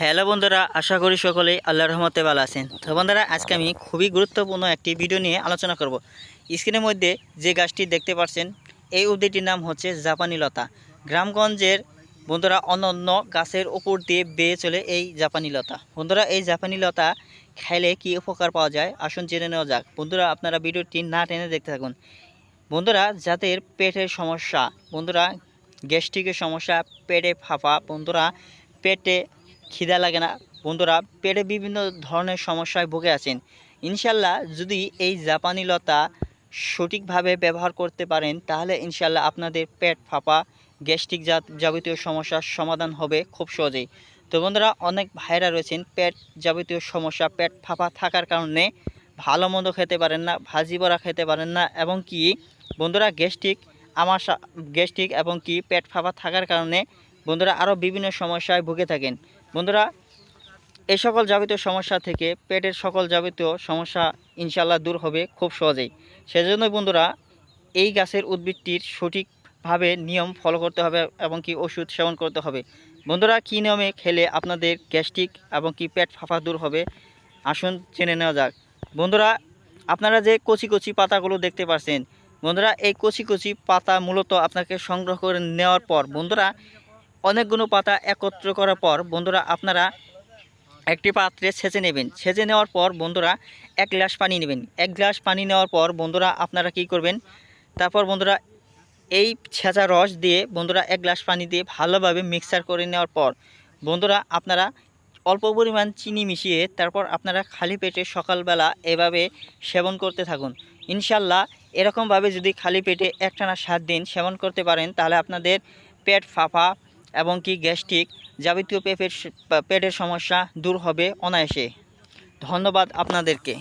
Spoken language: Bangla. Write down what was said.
হ্যালো বন্ধুরা, আশা করি সকলেই আল্লাহ রহমতে ভালো আছেন। তো বন্ধুরা, আজকে আমি খুবই গুরুত্বপূর্ণ একটি ভিডিও নিয়ে আলোচনা করব। স্ক্রিনের মধ্যে যে গাছটি দেখতে পাচ্ছেন, এই উদ্ভিদটির নাম হচ্ছে জাপানি লতা। গ্রামগঞ্জের বন্ধুরা অনন্য গাছের ওপর দিয়ে বেয়ে চলে এই জাপানি লতা। বন্ধুরা, এই জাপানি লতা খাইলে কি উপকার পাওয়া যায়? আসুন জেনে নেওয়া যাক। বন্ধুরা, আপনারা ভিডিওটি না টেনে দেখতে থাকুন। বন্ধুরা, যাদের পেটের সমস্যা, বন্ধুরা, গ্যাস্ট্রিকের সমস্যা, পেটে ফাঁপা, বন্ধুরা, পেটে খিদা লাগে না। বন্ধুরা, পেটে বিভিন্ন ধরনের সমস্যায় ভুগে আছেন। ইনশাল্লাহ যদি এই জাপানি লতা সঠিকভাবে ব্যবহার করতে পারেন, তাহলে ইনশাল্লাহ আপনাদের পেট ফাঁপা, গ্যাস্ট্রিক জাত যাবতীয় সমস্যার সমাধান হবে খুব সহজেই। তো বন্ধুরা, অনেক ভাইরা রয়েছেন পেট যাবতীয় সমস্যা, পেট ফাঁপা থাকার কারণে ভালো মন্দ খেতে পারেন না, ভাজি বড়া খেতে পারেন না, এবং কি বন্ধুরা, গ্যাস্ট্রিক আমার গ্যাস্ট্রিক এবং কি পেট ফাঁপা থাকার কারণে বন্ধুরা আরও বিভিন্ন সমস্যায় ভুগে থাকেন। বন্ধুরা, এই সকল যাবতীয় সমস্যা থেকে পেটের সকল যাবতীয় সমস্যা ইনশাল্লাহ দূর হবে খুব সহজেই। সেজন্যই বন্ধুরা, এই গাছের উদ্ভিদটির সঠিকভাবে নিয়ম ফলো করতে হবে এবং কি ওষুধ সেবন করতে হবে। বন্ধুরা, কী নিয়মে খেলে আপনাদের গ্যাস্ট্রিক এবং কি পেট ফাঁপা দূর হবে? আসুন জেনে নেওয়া যাক। বন্ধুরা, আপনারা যে কচি কচি পাতাগুলো দেখতে পাচ্ছেন বন্ধুরা, এই কচি কচি পাতা মূলত আপনাকে সংগ্রহ করে নেওয়ার পর, বন্ধুরা অনেকগুলো পাতা একত্র করার পর বন্ধুরা আপনারা একটি পাত্রে ছেঁচে নেবেন। ছেঁচে নেওয়ার পর বন্ধুরা এক গ্লাস পানি নেবেন। এক গ্লাস পানি নেওয়ার পর বন্ধুরা আপনারা কি করবেন? তারপর বন্ধুরা এই ছেঁচা রস দিয়ে বন্ধুরা এক গ্লাস পানি দিয়ে ভালোভাবে মিক্সার করে নেওয়ার পর বন্ধুরা আপনারা অল্প পরিমাণ চিনি মিশিয়ে তারপর আপনারা খালি পেটে সকালবেলা এভাবে সেবন করতে থাকুন। ইনশাল্লাহ এরকমভাবে যদি খালি পেটে একটানা সাত দিন সেবন করতে পারেন, তাহলে আপনাদের পেট ফাঁপা এবং কি গ্যাস্ট্রিক যাবতীয় পেটের পেটের সমস্যা দূর হবে অনায়াসে। ধন্যবাদ আপনাদেরকে।